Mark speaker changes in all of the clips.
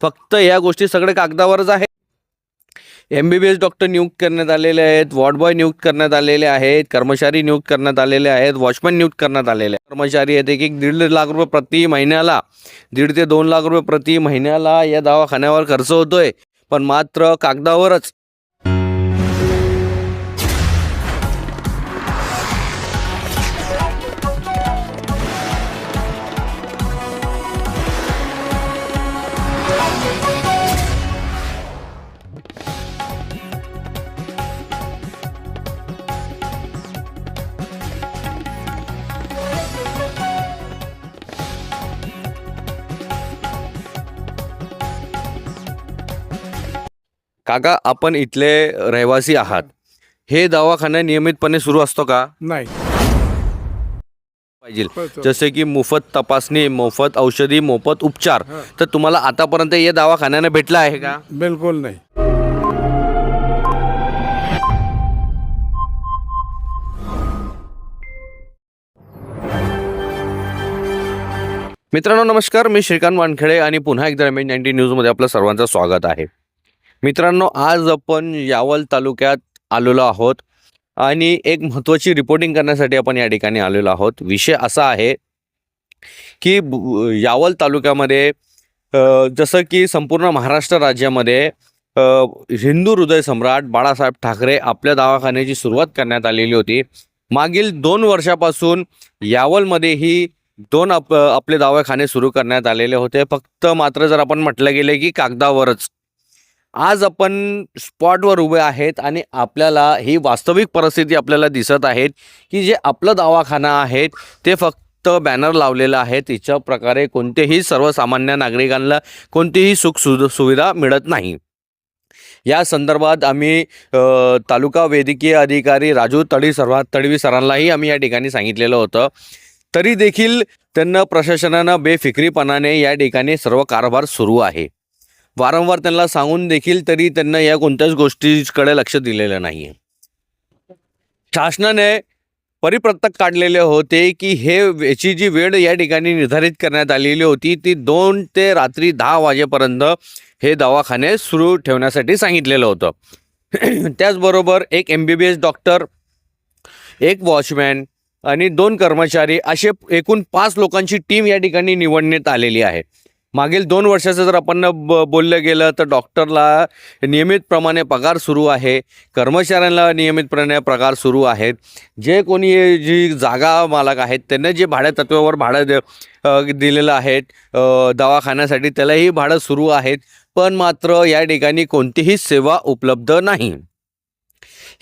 Speaker 1: फक्त या गोष्टी सगळे कागदावरच आहे M B B S doctor नियुक्त करण्यात आलेले आहेत वॉर्डबॉय नियुक्त करण्यात आलेले आहेत कर्मचारी नियुक्त करण्यात आलेले आहेत वॉचमॅन नियुक्त करण्यात आलेले आहेत. कर्मचारी आहेत एक एक दीड लाख रुपये प्रति महिन्याला दीड ते दोन लाख रुपये प्रति महिन्याला या दवाखान्यावर खर्च होतोय. पण मात्र कागदावरच काका आपण इथले रहिवासी आहात. हे दवाखाना नियमितपणे सुरू असतो का?
Speaker 2: नाही.
Speaker 1: पाहिजे. जसे की मोफत तपासणी मोफत औषधी मोफत उपचार. तर तुम्हाला आतापर्यंत या दवाखान्याने भेटला आहे का?
Speaker 2: बिलकुल नाही.
Speaker 1: मित्रांनो नमस्कार. मी श्रीकांत वानखेडे आणि पुन्हा एकदा एम नाईन्टी न्यूजमध्ये आपलं सर्वांचं स्वागत आहे. मित्रांनो आज आपण यावल तालुक्यात आलेलो आहोत आणि एक महत्त्वाची रिपोर्टिंग करण्यासाठी आपण या ठिकाणी आलेलो आहोत. विषय असा आहे की यावल तालुक्यामध्ये जसं की संपूर्ण महाराष्ट्र राज्यामध्ये हिंदू हृदय सम्राट बाळासाहेब ठाकरे आपल्या दवाखान्याची सुरुवात करण्यात आलेली होती. मागील दोन वर्षापासून यावलमध्येही दोन आप आपले दवाखाने सुरू करण्यात आलेले होते. फक्त मात्र जर आपण म्हटलं गेले की कागदावरच. आज आपण स्पॉटवर उभे आहेत आणि आपल्याला ही वास्तविक परिस्थिती आपल्याला दिसत आहेत की जे आपलं दवाखाना आहेत ते फक्त बॅनर लावलेलं आहे तिच्या प्रकारे कोणतेही सर्वसामान्य नागरिकांना कोणतीही सुख सुविधा मिळत नाही. या संदर्भात आम्ही तालुका वैद्यकीय अधिकारी राजू तळी सर्वात तडवी सरांनाही आम्ही या ठिकाणी सांगितलेलं होतं. तरी देखील त्यांना प्रशासनानं बेफिक्रीपणाने या ठिकाणी सर्व कारभार सुरू आहे. वारंवार त्यांना सांगून देखील तरी त्यांना या कोणत्याच गोष्टीकडे लक्ष दिलेलं नाही आहे शासनाने परिपत्रक काढलेले होते की हे याची जी वेळ या ठिकाणी निर्धारित करण्यात आलेली होती ती दोन ते रात्री दहा वाजेपर्यंत हे दवाखाने सुरू ठेवण्यासाठी सांगितलेलं होतं. त्याचबरोबर एक M B B S doctor एक वॉचमॅन आणि दोन कर्मचारी असे एकूण पाच लोकांची टीम या ठिकाणी निवडण्यात आलेली आहे. मागील दोन वर्षाचं जर आपण ब बोललं गेलं तर डॉक्टरला नियमितप्रमाणे पगार सुरू आहे कर्मचाऱ्यांना नियमितप्रमाणे पगार सुरू आहेत. जे कोणी जी जागा मालक आहेत त्यांना जे भाड्या तत्वावर भाडं दे दिलेलं आहे दवाखान्यासाठी त्यालाही भाडं सुरू आहेत पण मात्र या ठिकाणी कोणतीही सेवा उपलब्ध नाही.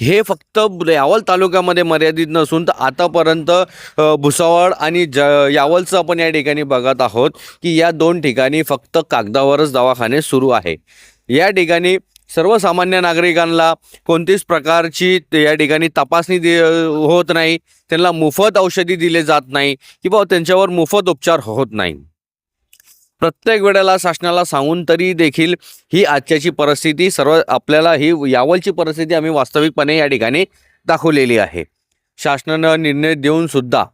Speaker 1: हे फक्त यावल तालुक्यामध्ये मर्यादित नसून तर आतापर्यंत भुसावळ आणि ज यावलचं आपण या ठिकाणी बघत आहोत की या दोन ठिकाणी फक्त कागदावरच दवाखाने सुरू आहे. या ठिकाणी सर्वसामान्य नागरिकांना कोणतीच प्रकारची या ठिकाणी तपासणी दे होत नाही. त्यांना मोफत औषधी दिले जात नाही किंवा त्यांच्यावर मोफत उपचार होत नाही. प्रत्येक वेळेला शासनाला सांगून तरी देखील ही आजच्याची परिस्थिती सर्व आपल्याला ही यावलची परिस्थिती आम्ही वास्तविकपणे या ठिकाणी दाखवलेली आहे. शासनानं निर्णय देऊन सुद्धा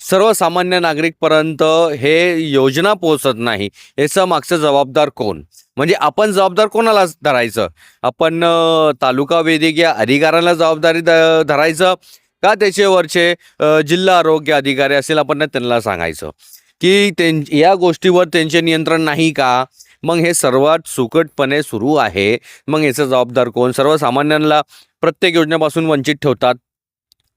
Speaker 1: सर्वसामान्य नागरिकपर्यंत हे योजना पोहोचत नाही याचं मागचं जबाबदार कोण? म्हणजे आपण जबाबदार कोणाला धरायचं? आपण तालुका वैद्यकीय अधिकाऱ्याला जबाबदारी धरायचं का त्याच्यावरचे वरचे जिल्हा आरोग्य अधिकारी असेल आपण त्यांना सांगायचं? की त्यां या गोष्टीवर त्यांचे नियंत्रण नाही का? मग हे सर्वात सुकटपणे सुरू आहे. मग याचं जबाबदार कोण? सर्वसामान्यांना प्रत्येक योजनेपासून वंचित ठेवतात.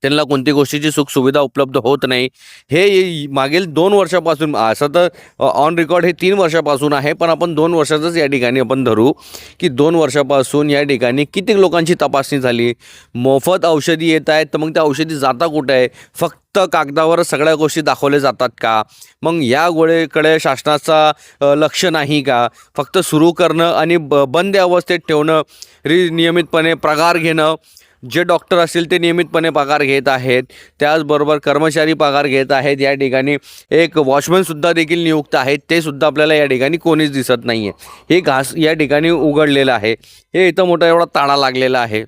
Speaker 1: त्यांना कोणती गोष्टीची सुखसुविधा उपलब्ध होत नाही. हे मागील दोन वर्षापासून असं तर ऑन रेकॉर्ड हे तीन वर्षापासून आहे पण आपण दोन वर्षाचंच या ठिकाणी आपण धरू की दोन वर्षापासून या ठिकाणी किती लोकांची तपासणी झाली. मोफत औषधी येत आहेत तर मग त्या औषधी जाता कुठे आहे? फक्त कागदावर सगळ्या गोष्टी दाखवल्या जातात का? मग या गोळेकडे शासनाचा लक्ष नाही का? फक्त सुरू करणं आणि ब बंद अवस्थेत ठेवणं रि नियमितपणे पगार घेणं जे डॉक्टर असतील ते नियमितपणे पगार घेत आहेत. त्याचबरोबर कर्मचारी पगार घेत आहेत. या ठिकाणी एक वॉचमॅनसुद्धा देखील नियुक्त आहेत. ते सुद्धा आपल्याला या ठिकाणी कोणीच दिसत नाही आहे हे घास या ठिकाणी उघडलेलं आहे. हे इथं मोठा एवढा ताळा लागलेला आहे.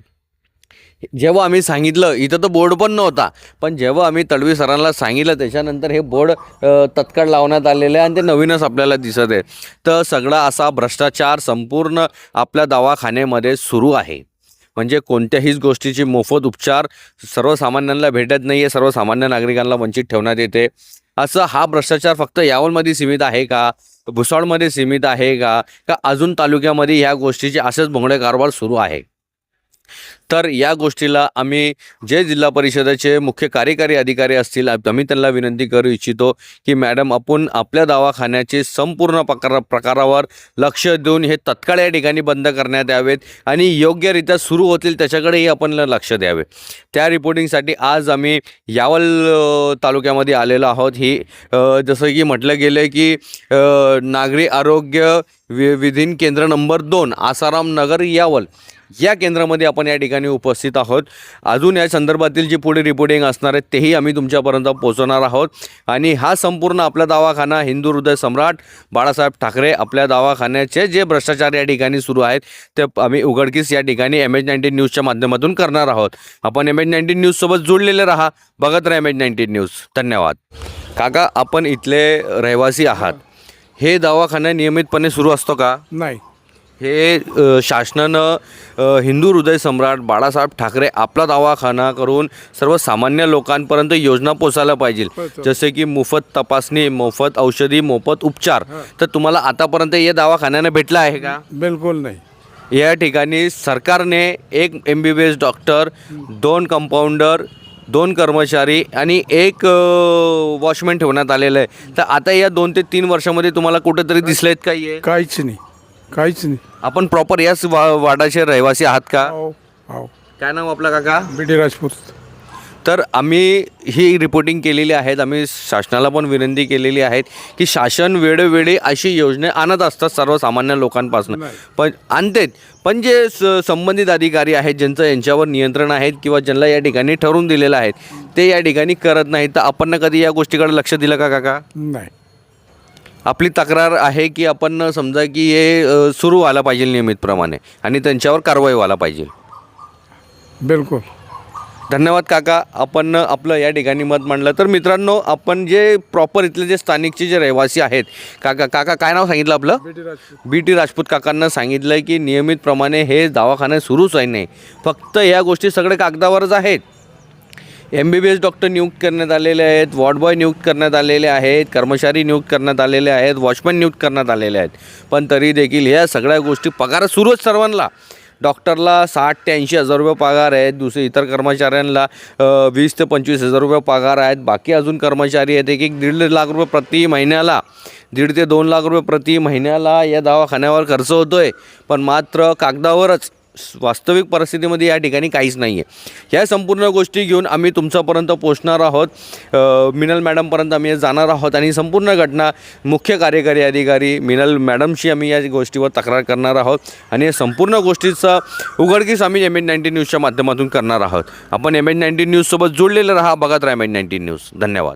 Speaker 1: जेव्हा आम्ही सांगितलं इथं तर बोर्ड पण नव्हता. पण जेव्हा आम्ही तडवी सरांना सांगितलं त्याच्यानंतर हे बोर्ड तत्काळ लावण्यात आलेलं आहे आणि ते नवीनच आपल्याला दिसत आहे. तर सगळा असा भ्रष्टाचार संपूर्ण आपल्या दवाखान्यामध्ये सुरू आहे. म्हणजे कोणत्याहीच गोष्टीची मोफत उपचार सर्वसामान्यांना भेटत नाही आहे सर्वसामान्य नागरिकांना वंचित ठेवण्यात येते. असं हा भ्रष्टाचार फक्त यावलमध्ये सीमित आहे का? भुसावळमध्ये सीमित आहे का? का अजून तालुक्यामध्ये ह्या गोष्टीचे असेच भोंगडे कारभार सुरू आहे? तर या गोष्टीला आम्ही जे जिल्हा परिषदेचे मुख्य कार्यकारी अधिकारी असतील आम्ही त्यांना विनंती करू इच्छितो की मॅडम आपण आपल्या दवाखान्याचे संपूर्ण प्रकार प्रकारावर लक्ष देऊन हे तत्काळ या ठिकाणी बंद करण्यात यावेत आणि योग्यरित्या सुरू होतील त्याच्याकडेही आपण लक्ष द्यावे. त्या रिपोर्टिंगसाठी आज आम्ही यावल तालुक्यामध्ये आलेलो आहोत. ही जसं की म्हटलं गेलं आहे की नागरी आरोग्य वि विधीन केंद्र नंबर दोन आसाराम नगर यावल. या केंद्रामध्ये आपण या ठिकाणी उपस्थित आहोत. अजून या संदर्भातील जी पुढे रिपोर्टिंग असणार आहे तेही आम्ही तुमच्यापर्यंत पोहोचवणार आहोत. आणि हा संपूर्ण आपला दवाखाना हिंदू हृदय सम्राट बाळासाहेब ठाकरे आपल्या दवाखान्याचे जे भ्रष्टाचार या ठिकाणी सुरू आहेत ते आम्ही उघडकीस या ठिकाणी एम एच नाईन्टीन न्यूजच्या माध्यमातून करणार आहोत. आपण एम एच नाईन्टीन न्यूजसोबत जोडलेले राहा. बघत राहा एम एच नाईन्टीन न्यूज धन्यवाद. काका आपण इथले रहिवासी आहात. हे दवाखाना नियमितपणे सुरू असतो का?
Speaker 2: नाही.
Speaker 1: हे शासनानं हिंदू हृदय सम्राट बाळासाहेब ठाकरे आपला दवाखाना करून सर्वसामान्य लोकांपर्यंत योजना पोचायला पाहिजे. जसे की मोफत तपासणी मोफत औषधी मोफत उपचार. तर तुम्हाला आतापर्यंत या दवाखान्यानं भेटला आहे का?
Speaker 2: बिलकुल नाही.
Speaker 1: या ठिकाणी सरकारने एक M B B S doctor दोन कंपाऊंडर दोन कर्मचारी आणि एक वॉचमॅन ठेवण्यात आलेलं आहे. तर आता या दोन ते तीन वर्षामध्ये तुम्हाला कुठेतरी दिसलेत का हे?
Speaker 2: काहीच नाही. काहीच नाही.
Speaker 1: आपण प्रॉपर याच वा वाडाचे रहिवासी आहात का?
Speaker 2: हो हो.
Speaker 1: काय नाव आपलं काका?
Speaker 2: B D Rajput.
Speaker 1: तर आम्ही ही रिपोर्टिंग केलेली आहेत आम्ही शासनाला पण विनंती केलेली आहेत की शासन वेळोवेळी अशी योजना आणत असतात सर्वसामान्य लोकांपासून. पण आणतेत. पण जे स संबंधित अधिकारी आहेत ज्यांचं यांच्यावर नियंत्रण आहेत किंवा ज्यांना या ठिकाणी ठरवून दिलेलं आहेत ते या ठिकाणी करत नाहीत. तर आपण कधी या गोष्टीकडे लक्ष दिलं का काका?
Speaker 2: नाही.
Speaker 1: आपली तक्रार आहे की आपण समजा की हे सुरू व्हायला पाहिजे नियमितप्रमाणे आणि त्यांच्यावर कारवाई व्हायला पाहिजे.
Speaker 2: बिलकुल.
Speaker 1: धन्यवाद काका. आपण आपलं या ठिकाणी मत मांडलं. तर मित्रांनो आपण जे प्रॉपर इथले जे स्थानिकचे जे रहिवासी आहेत काका काका काय नाव सांगितलं आपलं?
Speaker 2: B
Speaker 1: T Rajput. काकांना सांगितलं की नियमितप्रमाणे हे दवाखाने सुरूच आहे नाही. फक्त या गोष्टी सगळे कागदावरच आहेत. M B B S doctor नियुक्त करण्यात आलेले आहेत वॉर्ड बॉय नियुक्त करण्यात आलेले आहेत कर्मचारी नियुक्त करण्यात आलेले आहेत वॉचमॅन नियुक्त करण्यात आलेले आहेत. पण तरी देखील ह्या सगळ्या गोष्टी पगार सुरूच सर्वांना. डॉक्टरला साठ ते ऐंशी हजार रुपये पगार आहेत दुसरे इतर कर्मचाऱ्यांना वीस ते पंचवीस हजार रुपये पगार आहेत. बाकी अजून कर्मचारी आहेत एक एक दीड लाख रुपये प्रति महिन्याला दीड ते दोन लाख रुपये प्रति महिन्याला या दवाखान्यावर खर्च होतो आहे पण मात्र कागदावरच वास्तविक परिस्थितीमध्ये या ठिकाणी काहीच नाही आहे ह्या संपूर्ण गोष्टी घेऊन आम्ही तुमच्यापर्यंत पोचणार आहोत. मिनल मॅडमपर्यंत आम्ही जाणार आहोत आणि संपूर्ण घटना मुख्य कार्यकारी अधिकारी मिनल मॅडमशी आम्ही या गोष्टीवर तक्रार करणार आहोत आणि या संपूर्ण गोष्टीचा उघडकीस आम्ही एम एन नाईन्टीन न्यूजच्या माध्यमातून करणार आहोत. आपण एम एन नाईन्टीन न्यूजसोबत जोडलेलं राहा बघत राहा एम एन नाईन्टीन न्यूज धन्यवाद.